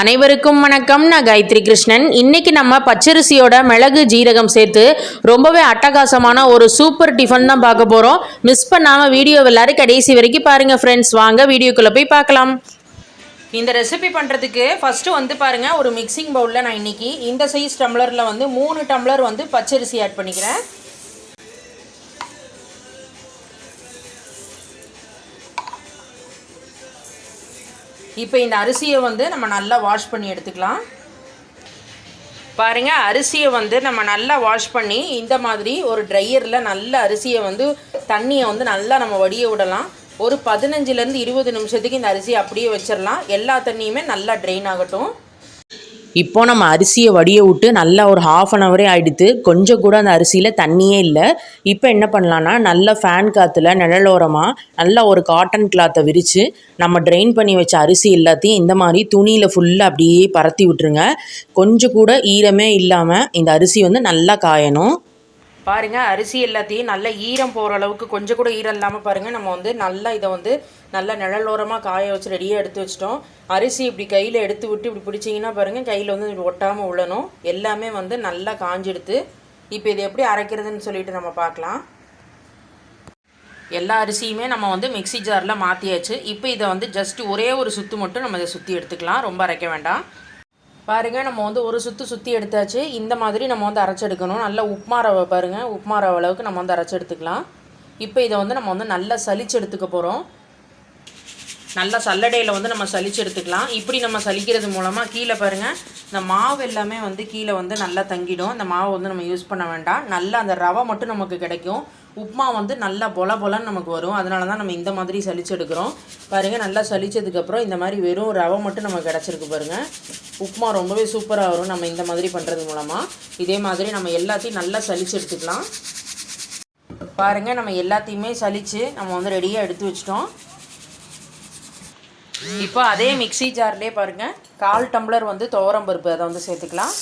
அனைவருக்கும் வணக்கம். நான் காயத்ரி கிருஷ்ணன். இன்னைக்கு நம்ம பச்சரிசியோட மிளகு ஜீரகம் சேர்த்து ரொம்பவே அட்டகாசமான ஒரு சூப்பர் டிஃபன் தான் பார்க்க போகிறோம் மிஸ் பண்ணாமல் வீடியோ எல்லாரும் கடைசி வரைக்கும் பாருங்கள் ஃப்ரெண்ட்ஸ் வாங்க வீடியோக்குள்ளே போய் பார்க்கலாம். இந்த ரெசிபி பண்ணுறதுக்கு ஃபஸ்ட்டு வந்து பாருங்கள் ஒரு மிக்சிங் பவுலில் நான் இன்னைக்கு இந்த சைஸ் டம்ளரில் வந்து மூணு டம்ளர் வந்து பச்சரிசி ஆட் பண்ணிக்கிறேன். இப்போ இந்த அரிசியை வந்து நம்ம நல்லா வாஷ் பண்ணி எடுத்துக்கலாம். பாருங்கள் அரிசியை வந்து நம்ம நல்லா வாஷ் பண்ணி இந்த மாதிரி ஒரு ட்ரையரில் நல்ல அரிசியை வந்து தண்ணியை வந்து நல்லா நம்ம வடிய விடலாம். ஒரு பதினஞ்சுலேருந்து இருபது நிமிஷத்துக்கு இந்த அரிசியை அப்படியே வச்சிடலாம் எல்லா தண்ணியுமே நல்லா ட்ரெயின் ஆகட்டும். இப்போ நம்ம அரிசியை வடிய விட்டு நல்லா ஒரு ஹாஃப் அன் ஹவரே ஆகிடுது கொஞ்சம் கூட அந்த அரிசியில் தண்ணியே இல்லை. இப்போ என்ன பண்ணலான்னா நல்ல ஃபேன் காற்றுல நிழலோரமாக நல்லா ஒரு காட்டன் கிளாத்தை விரித்து நம்ம ட்ரெயின் பண்ணி வச்ச அரிசி எல்லாத்தையும் இந்த மாதிரி துணியில் ஃபுல்லாக அப்படியே பரத்தி விட்டுருங்க. கொஞ்சம் கூட ஈரமே இல்லாமல் இந்த அரிசி வந்து நல்லா காயணும். பாருங்க அரிசி எல்லாத்தையும் நல்ல ஈரம் போகிற அளவுக்கு கொஞ்சம் கூட ஈரம் இல்லாமல் பாருங்க நம்ம வந்து நல்லா இதை வந்து நல்லா நிழலோரமாக காய வச்சு ரெடியாக எடுத்து வச்சிட்டோம். அரிசி இப்படி கையில் எடுத்து விட்டு இப்படி பிடிச்சிங்கன்னா பாருங்க கையில் வந்து ஒட்டாமல் உள்ளணும் எல்லாமே வந்து நல்லா காஞ்செடுத்து. இப்போ இதை எப்படி அரைக்கிறதுன்னு சொல்லிட்டு நம்ம பார்க்கலாம். எல்லா அரிசியுமே நம்ம வந்து மிக்ஸி ஜாரில் மாற்றியாச்சு இப்போ இதை வந்து ஜஸ்ட் ஒரே ஒரு சுற்று மட்டும் நம்ம இதை சுற்றி எடுத்துக்கலாம். ரொம்ப அரைக்க வேண்டாம். பாருங்கள் நம்ம வந்து ஒரு சுற்று சுற்றி எடுத்தாச்சு. இந்த மாதிரி நம்ம வந்து அரைச்செடுக்கணும். நல்லா உப்மா ரவை பாருங்கள் உப்மா ரவை அளவுக்கு நம்ம வந்து அரைச்செடுத்துக்கலாம். இப்போ இதை வந்து நம்ம வந்து நல்லா சலிச்சு எடுத்துக்க போகிறோம் நல்லா சல்லடையில் வந்து நம்ம சலிச்சு எடுத்துக்கலாம். இப்படி நம்ம சலிக்கிறது மூலமாக கீழே பாருங்கள் இந்த மாவு எல்லாமே வந்து கீழே வந்து நல்லா தங்கிடும். இந்த மாவை வந்து நம்ம யூஸ் பண்ண வேண்டாம். நல்லா அந்த ரவை மட்டும் நமக்கு கிடைக்கும். உப்புமா வந்து நல்லா பொல பொலன்னு நமக்கு வரும். அதனால தான் நம்ம இந்த மாதிரி சலிச்சு எடுக்கிறோம். பாருங்கள் நல்லா சலிச்சதுக்கப்புறம் இந்த மாதிரி வெறும் ரவை மட்டும் நமக்கு கிடச்சிருக்கு பாருங்கள் உப்புமா ரொம்பவே சூப்பராக வரும். நம்ம இந்த மாதிரி பண்ணுறது மூலமாக இதே மாதிரி நம்ம எல்லாத்தையும் நல்லா சலிச்சு எடுத்துக்கலாம். பாருங்கள் நம்ம எல்லாத்தையுமே சலித்து நம்ம வந்து ரெடியாக எடுத்து வச்சிட்டோம். இப்போ அதே மிக்ஸி ஜார்லேயே பாருங்கள் கால் டம்ளர் வந்து துவரம் பருப்பு அதை வந்து சேர்த்துக்கலாம்.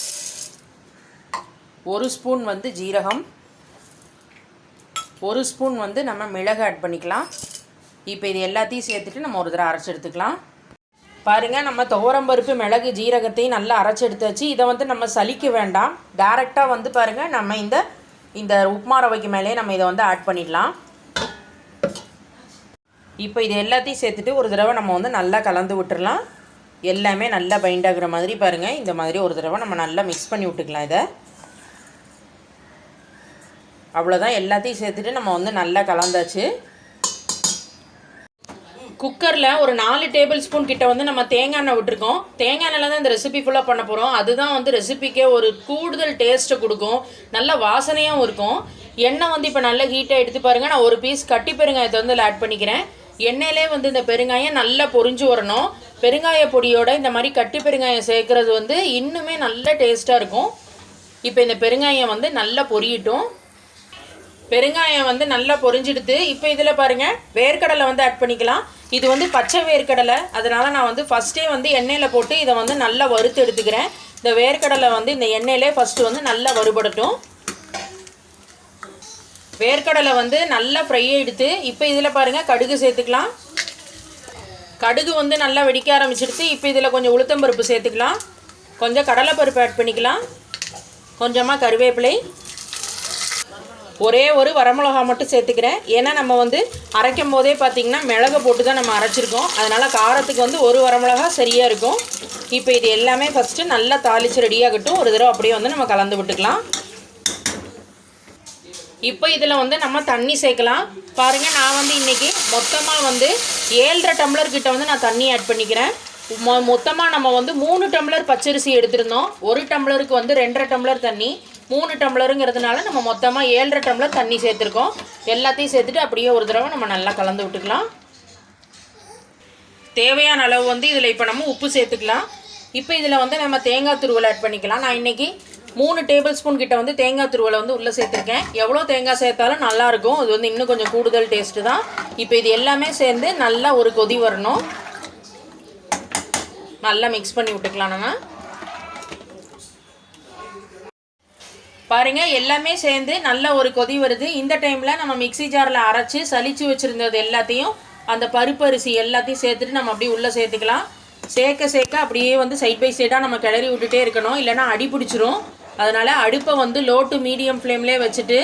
ஒரு ஸ்பூன் வந்து ஜீரகம். ஒரு ஸ்பூன் வந்து நம்ம மிளகு ஆட் பண்ணிக்கலாம். இப்போ இது எல்லாத்தையும் சேர்த்துட்டு நம்ம ஒரு தடவை அரைச்சி எடுத்துக்கலாம். பாருங்கள் நம்ம துவரம் பருப்பு மிளகு ஜீரகத்தையும் நல்லா அரைச்சி எடுத்தாச்சு. இதை வந்து நம்ம சலிக்க வேண்டாம். டேரெக்டாக வந்து பாருங்கள் நம்ம இந்த இந்த உப்புமா ரவைக்கு மேலே நம்ம இதை வந்து ஆட் பண்ணிடலாம். இப்போ இது எல்லாத்தையும் சேர்த்துட்டு ஒரு தடவை நம்ம வந்து நல்லா கலந்து விட்டுறலாம். எல்லாமே நல்லா பைண்ட் ஆகுற மாதிரி பாருங்கள் இந்த மாதிரி ஒரு தடவை நம்ம நல்லா மிக்ஸ் பண்ணி விட்டுக்கலாம் இதை. அவ்வளோதான் எல்லாத்தையும் சேர்த்துட்டு நம்ம வந்து நல்லா கலந்தாச்சு. குக்கரில் ஒரு நாலு டேபிள் ஸ்பூன் கிட்ட வந்து நம்ம தேங்காய் எண்ணெய் விட்டுருக்கோம். தேங்காய் எண்ணெயில் தான் இந்த ரெசிபி ஃபுல்லாக பண்ண போகிறோம் அதுதான் வந்து ரெசிபிக்கே ஒரு கூடுதல் டேஸ்ட்டை கொடுக்கும். நல்ல வாசனையாகவும் இருக்கும். எண்ணெய் வந்து இப்போ நல்லா ஹீட்டாக எடுத்து பாருங்கள் நான் ஒரு பீஸ் கட்டி பெருங்காயத்தை வந்து இதில் ஆட் பண்ணிக்கிறேன். எண்ணெயிலே வந்து இந்த பெருங்காயம் நல்லா பொரிஞ்சு வரணும். பெருங்காய பொடியோட இந்த மாதிரி கட்டி பெருங்காயம் சேர்க்குறது வந்து இன்னுமே நல்ல டேஸ்ட்டாக இருக்கும். இப்போ இந்த பெருங்காயம் வந்து நல்லா பொரியட்டும். பெருங்காயம் வந்து நல்லா பொரிஞ்சிடுது. இப்போ இதில் பாருங்கள் வேர்க்கடலை வந்து ஆட் பண்ணிக்கலாம். இது வந்து பச்சை வேர்க்கடலை. அதனால் நான் வந்து ஃபஸ்ட்டே வந்து எண்ணெயில் போட்டு இதை வந்து நல்லா வறுத்து எடுத்துக்கிறேன். இந்த வேர்க்கடலை வந்து இந்த எண்ணெயிலே ஃபஸ்ட்டு வந்து நல்லா வறுபடட்டும். வேர்க்கடலை வந்து நல்லா ஃப்ரை எடுத்து இப்போ இதில் பாருங்கள் கடுகு சேர்த்துக்கலாம். கடுகு வந்து நல்லா வெடிக்க ஆரம்பிச்சிடுச்சு இப்போ இதில் கொஞ்சம் உளுத்தம்பருப்பு சேர்த்துக்கலாம். கொஞ்சம் கடலைப்பருப்பு ஆட் பண்ணிக்கலாம். கொஞ்சமாக கருவேப்பிலை. ஒரே ஒரு வரமிளகா மட்டும் சேர்த்துக்கிறேன். ஏன்னா நம்ம வந்து அரைக்கும் போதே பார்த்திங்கன்னா மிளகு போட்டு தான் நம்ம அரைச்சிருக்கோம். அதனால் காரத்துக்கு வந்து ஒரு வரமிளகா சரியாக இருக்கும். இப்போ இது எல்லாமே ஃபஸ்ட்டு நல்லா தாளித்து ரெடியாகட்டும் ஒரு தடவை அப்படியே வந்து நம்ம கலந்து விட்டுக்கலாம். இப்போ இதில் வந்து நம்ம தண்ணி சேர்க்கலாம். பாருங்கள் நான் வந்து இன்றைக்கி மொத்தமாக வந்து ஏழரை டம்ளர் கிட்ட வந்து நான் தண்ணி ஆட் பண்ணிக்கிறேன். மொ மொத்தமாக நம்ம வந்து மூணு டம்ளர் பச்சரிசி எடுத்திருந்தோம். ஒரு டம்ளருக்கு வந்து ரெண்டரை டம்ளர் தண்ணி மூணு டம்ளருங்கிறதுனால நம்ம மொத்தமாக ஏழரை டம்ளர் தண்ணி சேர்த்துருக்கோம். எல்லாத்தையும் சேர்த்துட்டு அப்படியே ஒரு தடவை நம்ம நல்லா கலந்து விட்டுக்கலாம். தேவையான அளவு வந்து இதில் இப்போ நம்ம உப்பு சேர்த்துக்கலாம். இப்போ இதில் வந்து நம்ம தேங்காய் துருவல் ஆட் பண்ணிக்கலாம். நான் இன்றைக்கி மூணு டேபிள் ஸ்பூன் கிட்ட வந்து தேங்காய் துருவலை வந்து உள்ளே சேர்த்துருக்கேன். எவ்வளோ தேங்காய் சேர்த்தாலும் நல்லாயிருக்கும் இது வந்து இன்னும் கொஞ்சம் கூடுதல் டேஸ்ட்டு தான். இப்போ இது எல்லாமே சேர்ந்து நல்லா ஒரு கொதி வரணும். நல்லா மிக்ஸ் பண்ணி விட்டுக்கலாம் நம்ம. பாருங்க எல்லாமே சேர்ந்து நல்ல ஒரு கொதி வருது. இந்த டைமில் நம்ம மிக்ஸி ஜாரில் அரைச்சி சளிச்சு வச்சுருந்தது எல்லாத்தையும் அந்த பருப்பு அரிசி எல்லாத்தையும் சேர்த்துட்டு நம்ம அப்படியே உள்ளே சேர்த்துக்கலாம். சேர்க்க சேர்க்க அப்படியே வந்து சைட் பை சைடாக நம்ம கிளறி விட்டுட்டே இருக்கணும். இல்லைனா அடி பிடிச்சிரும். அதனால் அடுப்பை வந்து லோ டு மீடியம் ஃப்ளேம்லேயே வச்சுட்டு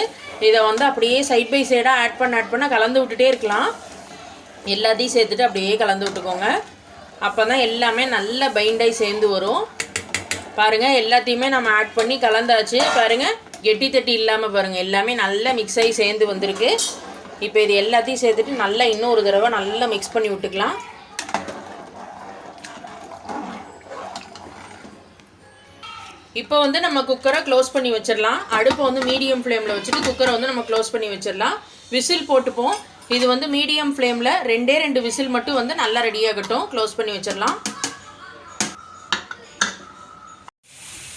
இதை வந்து அப்படியே சைட் பை சைடாக ஆட் பண்ண ஆட் பண்ண கலந்து விட்டுட்டே இருக்கலாம். எல்லாத்தையும் சேர்த்துட்டு அப்படியே கலந்து விட்டுக்கோங்க. அப்போ தான் எல்லாமே நல்ல பைண்டாகி சேர்ந்து வரும். பாருங்கள் எல்லாத்தையுமே நம்ம ஆட் பண்ணி கலந்தாச்சு. பாருங்கள் கெட்டி தட்டி இல்லாமல் பாருங்கள் எல்லாமே நல்லா மிக்ஸ் ஆகி சேர்ந்து வந்திருக்கு. இப்போ இது எல்லாத்தையும் சேர்த்துட்டு நல்லா இன்னும் ஒரு தடவை நல்லா மிக்ஸ் பண்ணி விட்டுக்கலாம். இப்போ வந்து நம்ம குக்கரை க்ளோஸ் பண்ணி வச்சிடலாம். அடுப்பை வந்து மீடியம் ஃப்ளேமில் வச்சுட்டு குக்கரை வந்து நம்ம க்ளோஸ் பண்ணி வச்சிடலாம். விசில் போட்டுப்போம். இது வந்து மீடியம் ஃப்ளேமில் ரெண்டே ரெண்டு விசில் மட்டும் வந்து நல்லா ரெடியாகட்டும் க்ளோஸ் பண்ணி வச்சிடலாம்.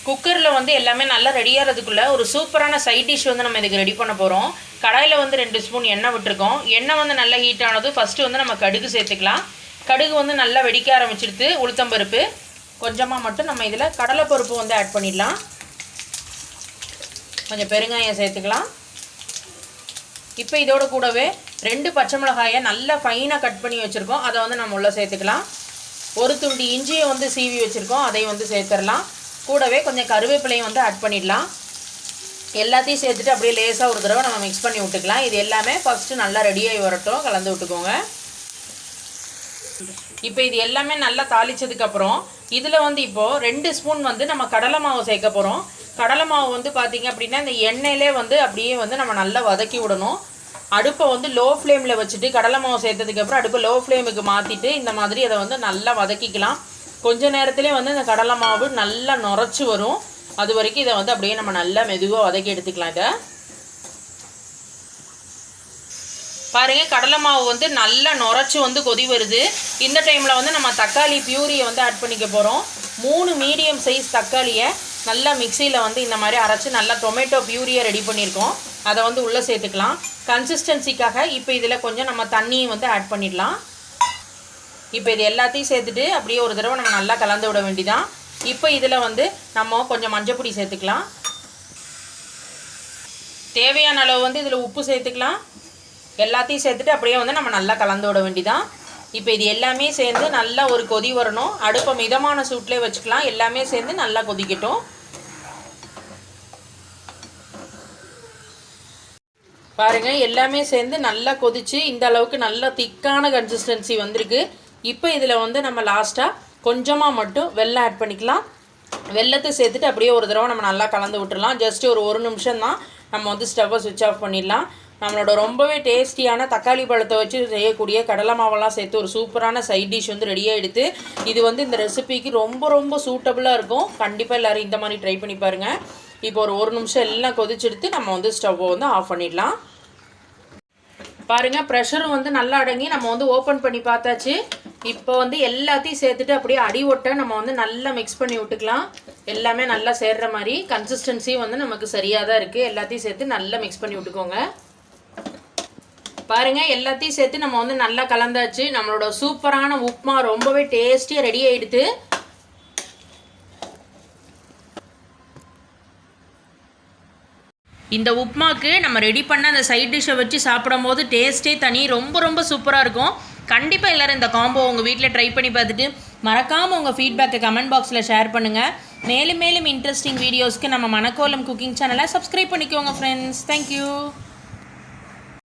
குக்கரில் வந்து எல்லாமே நல்லா ரெடியாகிறதுக்குள்ளே ஒரு சூப்பரான சைட் டிஷ் வந்து நம்ம இதுக்கு ரெடி பண்ண போகிறோம் கடாயில் வந்து ரெண்டு ஸ்பூன் எண்ணெய் விட்டுருக்கோம். எண்ணெய் வந்து நல்லா ஹீட் ஆனது ஃபஸ்ட்டு வந்து நம்ம கடுகு சேர்த்துக்கலாம். கடுகு வந்து நல்லா வெடிக்க ஆரம்பிச்சிடுது உளுத்தம்பருப்பு. கொஞ்சமாக மட்டும் நம்ம இதில் கடலைப்பருப்பு வந்து ஆட் பண்ணிடலாம். கொஞ்சம் பெருங்காயம் சேர்த்துக்கலாம். இப்போ இதோட கூடவே ரெண்டு பச்சை மிளகாயை நல்லா ஃபைனாக கட் பண்ணி வச்சுருக்கோம். அதை வந்து நம்ம உள்ளே சேர்த்துக்கலாம். ஒரு துண்டு இஞ்சியை வந்து சீவி வச்சுருக்கோம். அதையும் வந்து சேர்த்துடலாம். கூடவே கொஞ்சம் கருவேப்பிலையும் வந்து ஆட் பண்ணிடலாம். எல்லாத்தையும் சேர்த்துட்டு அப்படியே லேசாக ஒரு தடவை நம்ம மிக்ஸ் பண்ணி விட்டுக்கலாம். இது எல்லாமே ஃபஸ்ட்டு நல்லா ரெடியாகி வரட்டும். கலந்து விட்டுக்கோங்க. இப்போ இது எல்லாமே நல்லா தாளிச்சதுக்கப்புறம் இதில் வந்து இப்போது ரெண்டு ஸ்பூன் வந்து நம்ம கடலை மாவு சேர்க்க போகிறோம் கடலை மாவு வந்து பார்த்திங்க அப்படின்னா இந்த எண்ணெயிலே வந்து அப்படியே வந்து நம்ம நல்லா வதக்கி விடணும். அடுப்பை வந்து லோ ஃப்ளேமில் வச்சுட்டு கடலை மாவு சேர்த்ததுக்கப்புறம் அடுப்பை லோ ஃப்ளேமுக்கு மாற்றிட்டு இந்த மாதிரி அதை வந்து நல்லா வதக்கிக்கலாம். கொஞ்ச நேரத்துலேயே வந்து இந்த கடலை மாவு நல்லா நுரைச்சி வரும். அது வரைக்கும் இதை வந்து அப்படியே நம்ம நல்லா மெதுவாக வதக்கி எடுத்துக்கலாம் இதை. பாருங்கள் கடலை மாவு வந்து நல்லா நுரைச்சி வந்து கொதி வருது. இந்த டைமில் வந்து நம்ம தக்காளி பியூரியை வந்து ஆட் பண்ணிக்க போகிறோம் மூணு மீடியம் சைஸ் தக்காளியை நல்லா மிக்சியில் வந்து இந்த மாதிரி அரைச்சி நல்லா டொமேட்டோ பியூரியை ரெடி பண்ணியிருக்கோம் அதை வந்து உள்ளே சேர்த்துக்கலாம். கன்சிஸ்டன்சிக்காக இப்போ இதில் கொஞ்சம் நம்ம தண்ணியும் வந்து ஆட் பண்ணிடலாம். இப்போ இது எல்லாத்தையும் சேர்த்துட்டு அப்படியே ஒரு தடவை நம்ம நல்லா கலந்து விட வேண்டிதான். இப்போ இதில் வந்து நம்ம கொஞ்சம் மஞ்சப்பொடி சேர்த்துக்கலாம். தேவையான அளவு வந்து இதில் உப்பு சேர்த்துக்கலாம். எல்லாத்தையும் சேர்த்துட்டு அப்படியே வந்து நம்ம நல்லா கலந்து விட வேண்டிதான். இப்போ இது எல்லாமே சேர்ந்து நல்லா ஒரு கொதி வரணும். அடுப்பை மிதமான சூட்லேயே வச்சுக்கலாம். எல்லாமே சேர்ந்து நல்லா கொதிக்கட்டும். பாருங்கள் எல்லாமே சேர்ந்து நல்லா கொதிச்சு இந்த அளவுக்கு நல்லா திக்கான கன்சிஸ்டன்சி வந்திருக்கு. இப்போ இதில் வந்து நம்ம லாஸ்ட்டாக கொஞ்சமாக மட்டும் வெள்ளம் ஆட் பண்ணிக்கலாம். வெள்ளத்தை சேர்த்துட்டு அப்படியே ஒரு தடவை நம்ம நல்லா கலந்து விட்டுடலாம் ஜஸ்ட் ஒரு ஒரு நிமிஷம் தான் நம்ம வந்து ஸ்டவ்வை சுவிட்ச் ஆஃப் பண்ணிடலாம். நம்மளோட ரொம்பவே டேஸ்டியான தக்காளி பழத்தை வச்சு செய்யக்கூடிய கடலை மாவெல்லாம் சேர்த்து ஒரு சூப்பரான சைட் டிஷ் வந்து ரெடியாக எடுத்து இது வந்து இந்த ரெசிபிக்கு ரொம்ப ரொம்ப சூட்டபுளாக இருக்கும். கண்டிப்பாக எல்லோரும் இந்த மாதிரி ட்ரை பண்ணி பாருங்கள் இப்போ ஒரு ஒரு நிமிஷம் எல்லாம் கொதிச்செடுத்து நம்ம வந்து ஸ்டவ்வை வந்து ஆஃப் பண்ணிடலாம். பாருங்கள் ப்ரெஷரும் வந்து நல்லா அடங்கி நம்ம வந்து ஓப்பன் பண்ணி பார்த்தாச்சு. இப்போ வந்து எல்லாத்தையும் சேர்த்துட்டு அப்படியே அடி ஒட்ட நம்ம வந்து நல்லா மிக்ஸ் பண்ணி விட்டுக்கலாம். எல்லாமே நல்லா சேர்ற மாதிரி கன்சிஸ்டன்சியும் வந்து நமக்கு சரியாக தான் இருக்குது எல்லாத்தையும் சேர்த்து நல்லா மிக்ஸ் பண்ணி விட்டுக்கோங்க. பாருங்கள் எல்லாத்தையும் சேர்த்து நம்ம வந்து நல்லா கலந்தாச்சு. நம்மளோட சூப்பரான உப்மா ரொம்பவே டேஸ்டியாக ரெடி ஆகிடுது இந்த உப்மாக்கு நம்ம ரெடி பண்ண அந்த சைட் டிஷ்ஷை வச்சு சாப்பிடும் போது டேஸ்ட்டே தனி ரொம்ப ரொம்ப சூப்பராக இருக்கும். கண்டிப்பாக எல்லோரும் இந்த காம்போ உங்கள் வீட்டில் ட்ரை பண்ணி பார்த்துட்டு மறக்காமல் உங்கள் ஃபீட்பேக்கை கமெண்ட் பாக்ஸில் ஷேர் பண்ணுங்கள் மேலும் மேலும் இன்ட்ரெஸ்டிங் வீடியோஸ்க்கு நம்ம மணக்கோலம் குக்கிங் சேனலை சப்ஸ்கிரைப் பண்ணிக்கோங்க ஃப்ரெண்ட்ஸ் தேங்க்யூ